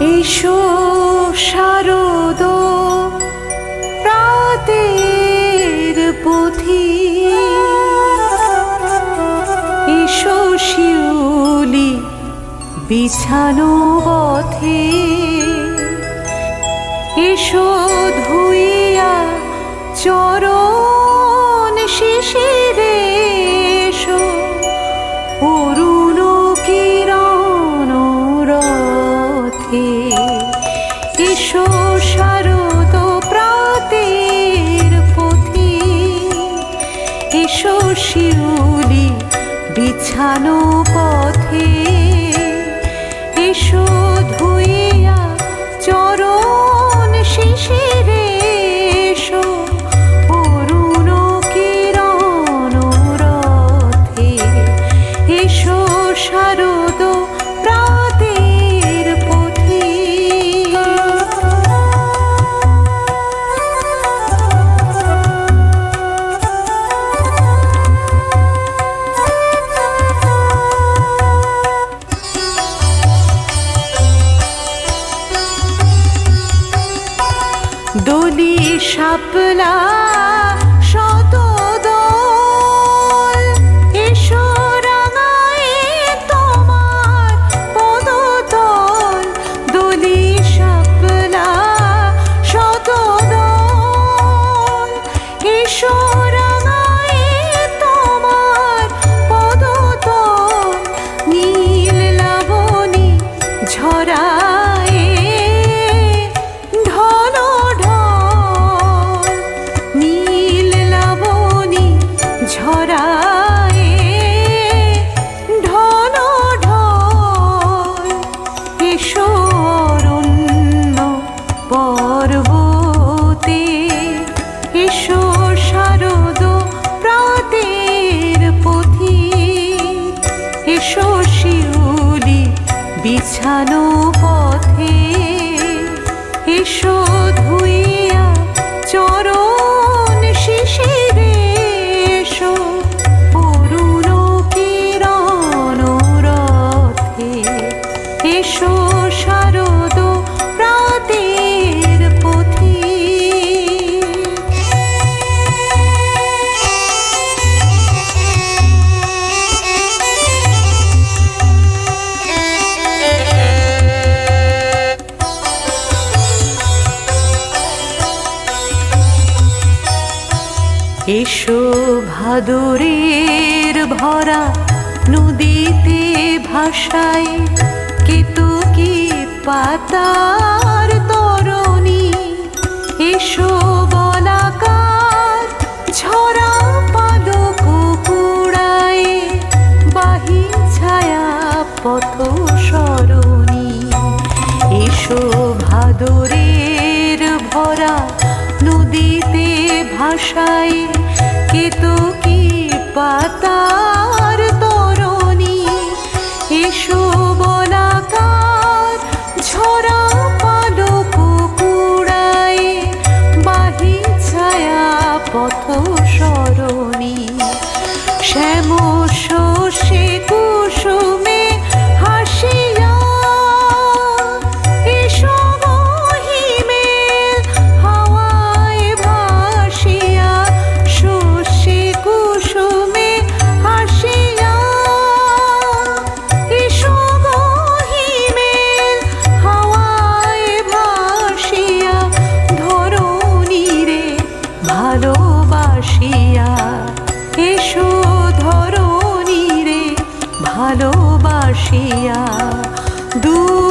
এসো শারদ প্রাতের পথি। এসো শিউলি বিছানো পথে। এসো ধুইয়া চরণ শিশিরে শিউলি বিছানো পথে ভোলা শিউলি বিছানো পথে এসো ধুইয়া চরণ এসো ভাদরের ভরা নদীতে ভাষায় কেতকি পাতার তরণী। এসো বলাকার ঝরা পালক কুড়ায় বাহি ছায়া পথ সরণী। এসো ভাদরের ভরা নদীতে ভাষায় কেতকি পাতার তরণী। এসো বলাকার ঝরা পালক কুড়ায় বাহি ছায়া পথ সরণী। শ্যাম ভালোবাসিয়া। এসো ধরণীরে ভালোবাসিয়া। দূর